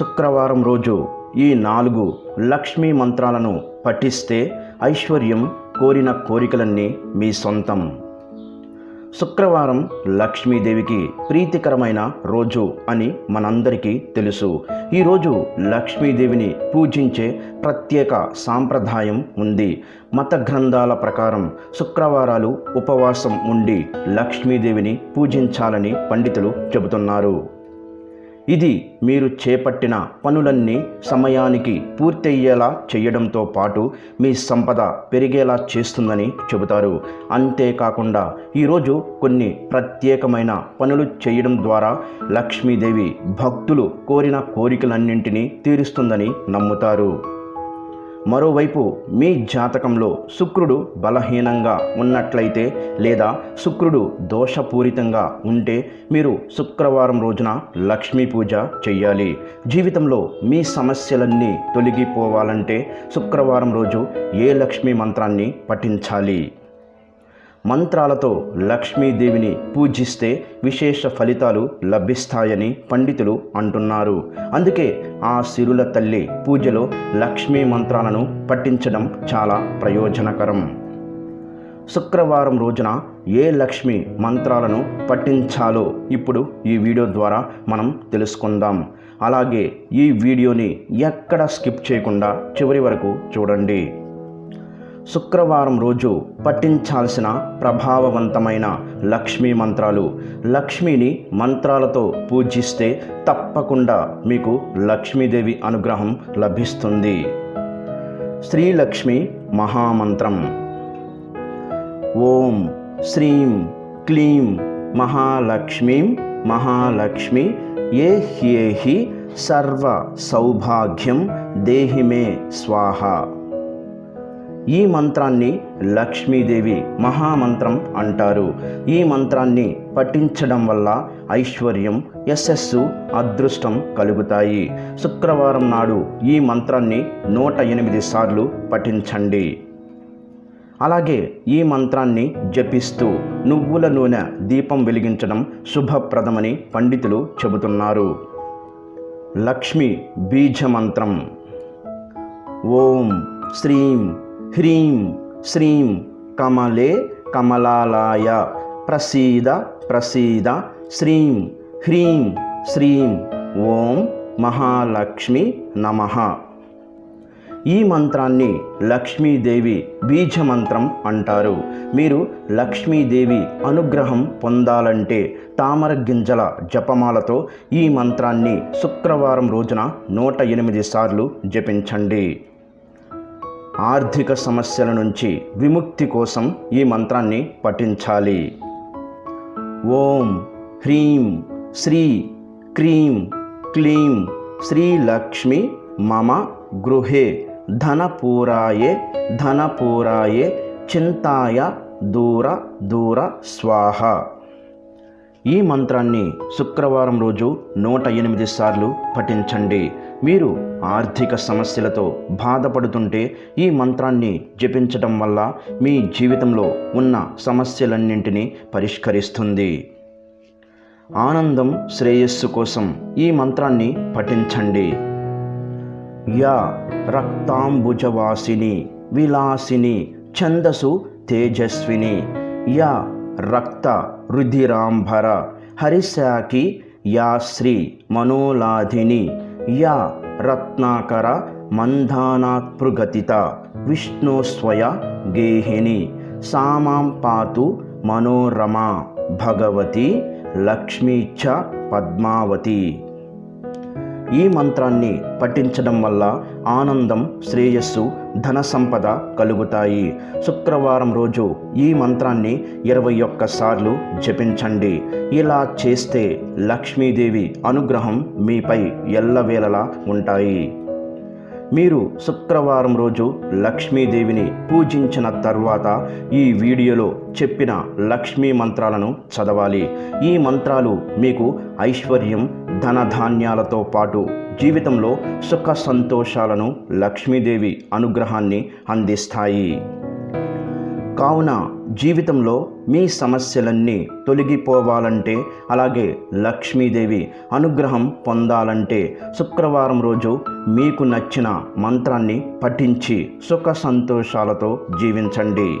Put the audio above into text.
శుక్రవారం రోజు ఈ నాలుగు లక్ష్మీ మంత్రాలను పఠిస్తే ఐశ్వర్యం కోరిన కోరికలన్నీ మీ సొంతం. శుక్రవారం లక్ష్మీదేవికి ప్రీతికరమైన రోజు అని మనందరికీ తెలుసు. ఈరోజు లక్ష్మీదేవిని పూజించే ప్రత్యేక సాంప్రదాయం ఉంది. మత గ్రంథాల ప్రకారం శుక్రవారాలు ఉపవాసం ఉండి లక్ష్మీదేవిని పూజించాలని పండితులు చెబుతున్నారు. ఇది మీరు చేపట్టిన పనులన్నీ సమయానికి పూర్తయ్యేలా చేయడంతో పాటు మీ సంపద పెరిగేలా చేస్తుందని చెబుతారు. అంతేకాకుండా ఈరోజు కొన్ని ప్రత్యేకమైన పనులు చేయడం ద్వారా లక్ష్మీదేవి భక్తులు కోరిన కోరికలన్నింటినీ తీరుస్తుందని నమ్ముతారు. మరోవైపు మీ జాతకంలో శుక్రుడు బలహీనంగా ఉన్నట్లయితే లేదా శుక్రుడు దోషపూరితంగా ఉంటే మీరు శుక్రవారం రోజున లక్ష్మీ పూజ చెయ్యాలి. జీవితంలో మీ సమస్యలన్నీ తొలగిపోవాలంటే శుక్రవారం రోజు ఏ లక్ష్మీ మంత్రాన్ని పఠించాలి? మంత్రాలతో లక్ష్మీదేవిని పూజిస్తే విశేష ఫలితాలు లభిస్తాయని పండితులు అంటున్నారు. అందుకే ఆ సిరుల తల్లి పూజలో లక్ష్మీ మంత్రాలను పఠించడం చాలా ప్రయోజనకరం. శుక్రవారం రోజున ఏ లక్ష్మి మంత్రాలను పఠించాలో ఇప్పుడు ఈ వీడియో ద్వారా మనం తెలుసుకుందాం. అలాగే ఈ వీడియోని ఎక్కడ స్కిప్ చేయకుండా చివరి వరకు చూడండి. శుక్రవారం రోజు పఠించాల్సిన ప్రభావవంతమైన లక్ష్మీ మంత్రాలు. లక్ష్మిని మంత్రాలతో పూజిస్తే తప్పకుండా మీకు లక్ష్మీదేవి అనుగ్రహం లభిస్తుంది. శ్రీలక్ష్మి మహామంత్రం. ఓం శ్రీం క్లీం మహాలక్ష్మీం మహాలక్ష్మి. ఏ హ్యేహి సర్వ సౌభాగ్యం దేహిమే స్వాహ. ఈ మంత్రాన్ని లక్ష్మీదేవి మహామంత్రం అంటారు. ఈ మంత్రాన్ని పఠించడం వల్ల ఐశ్వర్యం యశస్సు అదృష్టం కలుగుతాయి. శుక్రవారం నాడు ఈ మంత్రాన్ని నూట ఎనిమిది సార్లు పఠించండి. అలాగే ఈ మంత్రాన్ని జపిస్తూ నువ్వుల నూనె దీపం వెలిగించడం శుభప్రదమని పండితులు చెబుతున్నారు. లక్ష్మి బీజమంత్రం ఓం శ్రీం హ్రీం శ్రీం కమలే కమలాలాయ ప్రసీద ప్రసీద శ్రీం హ్రీం శ్రీం ఓం మహాలక్ష్మి నమః. ఈ మంత్రాన్ని లక్ష్మీదేవి బీజ మంత్రం అంటారు. మీరు లక్ష్మీదేవి అనుగ్రహం పొందాలంటే తామర గింజల జపమాలతో ఈ మంత్రాన్ని శుక్రవారం రోజున నూట ఎనిమిది సార్లు జపించండి. ఆర్థిక సమస్యల నుంచి విముక్తి కోసం ఈ మంత్రాన్ని పఠించాలి. ఓం హ్రీం శ్రీ క్రీం క్లీం శ్రీలక్ష్మి మమ గృహే ధనపూరాయే ధనపూరాయే చింతాయ దూర దూర స్వాహ. ఈ మంత్రాన్ని శుక్రవారం రోజు నూట ఎనిమిది సార్లు పఠించండి. మీరు ఆర్థిక సమస్యలతో బాధపడుతుంటే ఈ మంత్రాన్ని జపించటం వల్ల మీ జీవితంలో ఉన్న సమస్యలన్నింటినీ పరిష్కరిస్తుంది. ఆనందం శ్రేయస్సు కోసం ఈ మంత్రాన్ని పఠించండి. యా రక్తాంబుజవాసిని విలాసిని ఛందసు తేజస్విని. యా రక్త రుధిరాంబర హరిశాకి యా శ్రీ మనోలాధిని. ಯಾ ರತ್ನಾಕರ ಮಂಧಾನಾತ್ಪೃಗತಿತ ವಿಷ್ಣು ಸ್ವಯ ಗೇಹಿನಿ ಸಾಮಾಂ ಪಾತು ಮನೋರಮಾ ಭಗವತಿ ಲಕ್ಷ್ಮೀಚ ಪದ್ಮಾವತಿ. ఈ మంత్రాన్ని పఠించడం వల్ల ఆనందం శ్రేయస్సు ధన సంపద కలుగుతాయి. శుక్రవారం రోజు ఈ మంత్రాన్ని ఇరవై ఒక్కసార్లు జపించండి. ఇలా చేస్తే లక్ష్మీదేవి అనుగ్రహం మీపై ఎల్లవేళలా ఉంటాయి. మీరు శుక్రవారం రోజు లక్ష్మీదేవిని పూజించిన తర్వాత ఈ వీడియోలో చెప్పిన లక్ష్మీ మంత్రాలను చదవాలి. ఈ మంత్రాలు మీకు ఐశ్వర్యం ధనధాన్యాలతో పాటు జీవితంలో సుఖ సంతోషాలను లక్ష్మీదేవి అనుగ్రహాన్ని అందిస్తాయి. కావున జీవితంలో మీ సమస్యలన్నీ తొలగిపోవాలంటే అలాగే లక్ష్మీదేవి అనుగ్రహం పొందాలంటే శుక్రవారం రోజు మీకు నచ్చిన మంత్రాన్ని పఠించి సుఖ సంతోషాలతో జీవించండి.